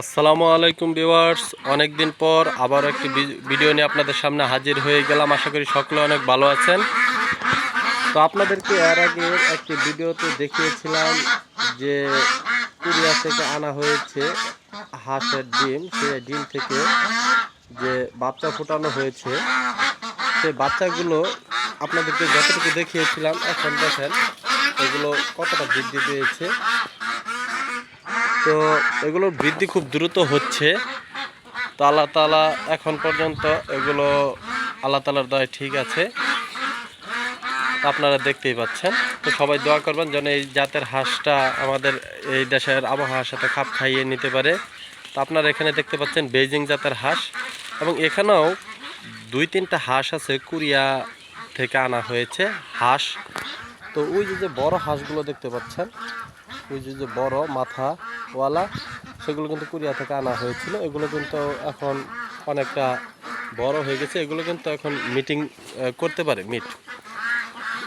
আসসালামু আলাইকুম ভিউয়ার্স। অনেকদিন পর আবার একটি ভিডিও নিয়ে আপনাদের সামনে হাজির হয়ে গেলাম। আশা করি সকলে অনেক ভালো আছেন। তো আপনাদেরকে এর আগে একটি ভিডিওতে দেখিয়েছিলাম যে কুরিয়া থেকে আনা হয়েছে হাঁসের ডিম। সেই ডিম থেকে যে বাচ্চা ফোটানো হয়েছে সেই বাচ্চাগুলো আপনাদেরকে যতটুকু দেখিয়েছিলাম, এখন দেখেন এগুলো কতটা বৃদ্ধি পেয়েছে। তো এগুলোর বৃদ্ধি খুব দ্রুত হচ্ছে। তো আল্লাহ তালা এখন পর্যন্ত এগুলো আল্লাহ তালার দয় ঠিক আছে। আপনারা দেখতেই পাচ্ছেন। তো সবাই দোয়া করবেন যেন এই জাতের হাঁসটা আমাদের এই দেশের আবহাওয়ার সাথে খাপ খাইয়ে নিতে পারে। তো আপনারা এখানে দেখতে পাচ্ছেন বেজিং জাতের হাঁস এবং এখানেও দুই তিনটা হাঁস আছে কুরিয়া থেকে আনা হয়েছে হাঁস। তো ওই যে বড় হাঁসগুলো দেখতে পাচ্ছেন ওই যে যে বড় মাথাওয়ালা, সেগুলো কিন্তু কোরিয়া থেকে আনা হয়েছিল। এগুলো কিন্তু এখন অনেকটা বড় হয়ে গেছে। এগুলো কিন্তু এখন মিটিং করতে পারে মিট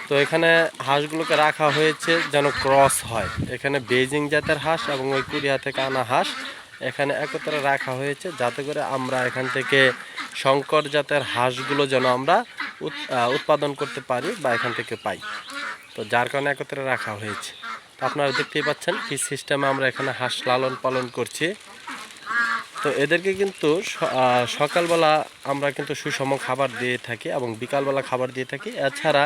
তো এখানে হাঁসগুলোকে রাখা হয়েছে যেন ক্রস হয়। এখানে বেজিং জাতের হাঁস এবং ওই কোরিয়া থেকে আনা হাঁস এখানে একত্রে রাখা হয়েছে যাতে করে আমরা এখান থেকে শঙ্কর জাতের হাঁসগুলো যেন আমরা উৎ- উৎপাদন করতে পারি বা এখান থেকে পাই। তো যার কারণে একত্রে রাখা হয়েছে। আপনারা দেখতেই পাচ্ছেন কি সিস্টেমে আমরা এখানে হাঁস লালন পালন করছি। তো এদেরকে কিন্তু সকালবেলা আমরা কিন্তু সুষম খাবার দিয়ে থাকি এবং বিকালবেলা খাবার দিয়ে থাকি। এছাড়া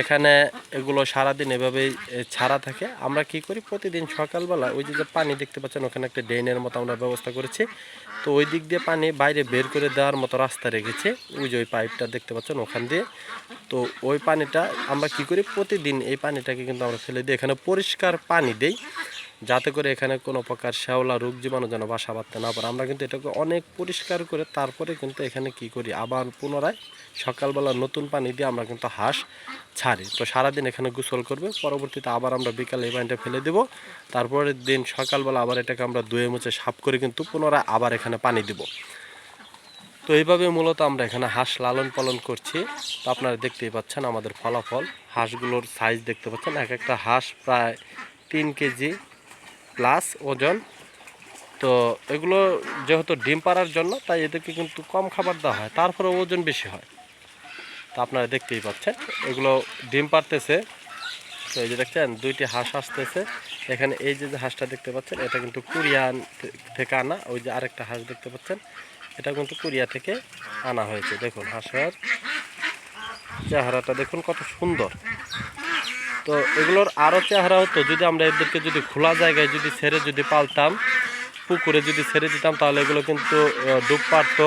এখানে এগুলো সারাদিন এভাবেই ছাড়া থাকে। আমরা কি করি? প্রতিদিন সকালবেলা ওই যে যে পানি দেখতে পাচ্ছেন, ওখানে একটা ড্রেনের মতো আমরা ব্যবস্থা করেছি। তো ওই দিক দিয়ে পানি বাইরে বের করে দেওয়ার মতো রাস্তা রেখেছে। ওই যে ওই পাইপটা দেখতে পাচ্ছেন ওখান দিয়ে। তো ওই পানিটা আমরা কি করি? প্রতিদিন এই পানিটাকে কিন্তু আমরা ফেলে দিই। এখানে পরিষ্কার পানি দেই। যাতে করে এখানে কোনো প্রকার শ্যাওলা, রোগ জীবাণু যেন বাসা বাঁধতে না পারে। আমরা কিন্তু এটাকে অনেক পরিষ্কার করে তারপরে কিন্তু এখানে কি করি? আবার পুনরায় সকালবেলা নতুন পানি দিয়ে আমরা কিন্তু হাঁস ছাড়ি। তো সারাদিন এখানে গোসল করবে। পরবর্তীতে আবার আমরা বিকালে এই পানিটা ফেলে দেবো। তারপরের দিন সকালবেলা আবার এটাকে আমরা ধুয়ে মুছে সাফ করে কিন্তু পুনরায় আবার এখানে পানি দিব। তো এইভাবে মূলত আমরা এখানে হাঁস লালন পালন করছি। তো আপনারা দেখতেই পাচ্ছেন আমাদের ফলাফল। হাঁসগুলোর সাইজ দেখতে পাচ্ছেন। এক একটা হাঁস প্রায় তিন কেজি প্লাস ওজন। তো এগুলো যেহেতু ডিম পাড়ার জন্য, তাই এদেরকে কিন্তু কম খাবার দেওয়া হয়। তারপরে ওজন বেশি হয়। তো আপনারা দেখতেই পাচ্ছেন, এগুলো ডিম পারতেছে তো এই যে দেখছেন, দুইটি হাঁস আসতেছে। এখানে এই যে হাঁসটা দেখতে পাচ্ছেন, এটা কিন্তু কুরিয়ান থে- থেকে আনা। ওই যে আরেকটা হাঁস দেখতে পাচ্ছেন এটা কিন্তু কুরিয়া থেকে আনা হয়েছে। দেখুন হাঁসের চেহারাটা, দেখুন কত সুন্দর। তো এগুলোর আরও চেহারা হতো, যদি আমরা এদেরকে যদি খোলা জায়গায় যদি ছেড়ে যদি পালতাম, পুকুরে যদি ছেড়ে দিতাম, তাহলে এগুলো কিন্তু ডুব পারতো,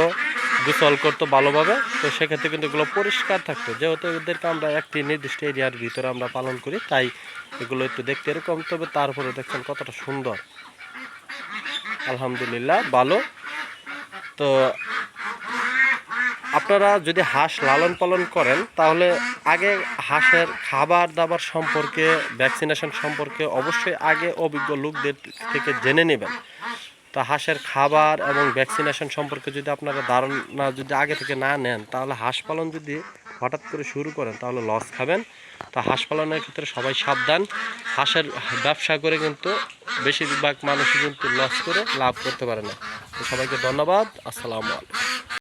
গোসল করতো ভালোভাবে। তো সেক্ষেত্রে কিন্তু এগুলো পরিষ্কার থাকতো। যেহেতু এদেরকে আমরা একটি নির্দিষ্ট এরিয়ার ভিতরে আমরা পালন করি, তাই এগুলো একটু দেখতে এরকম। তবে তারপরে দেখছেন কতটা সুন্দর। আলহামদুলিল্লাহ, ভালো। তো আপনারা যদি হাঁস লালন পালন করেন, তাহলে আগে হাঁসের খাবার দাবার সম্পর্কে ভ্যাকসিনেশন সম্পর্কে অবশ্যই আগে অভিজ্ঞ লোকদের থেকে জেনে নেবেন। তো হাঁসের খাবার এবং ভ্যাকসিনেশন সম্পর্কে যদি আপনারা ধারণা যদি আগে থেকে না নেন, তাহলে হাঁস পালন যদি হঠাৎ করে শুরু করেন, তাহলে লস খাবেন। তো হাঁস পালনের ক্ষেত্রে সবাই সাবধান। হাঁসের ব্যবসা করে কিন্তু বেশিরভাগ মানুষই কিন্তু লস করে লাভ করতে পারে না। সবাইকে ধন্যবাদ। আসসালামু আলাইকুম।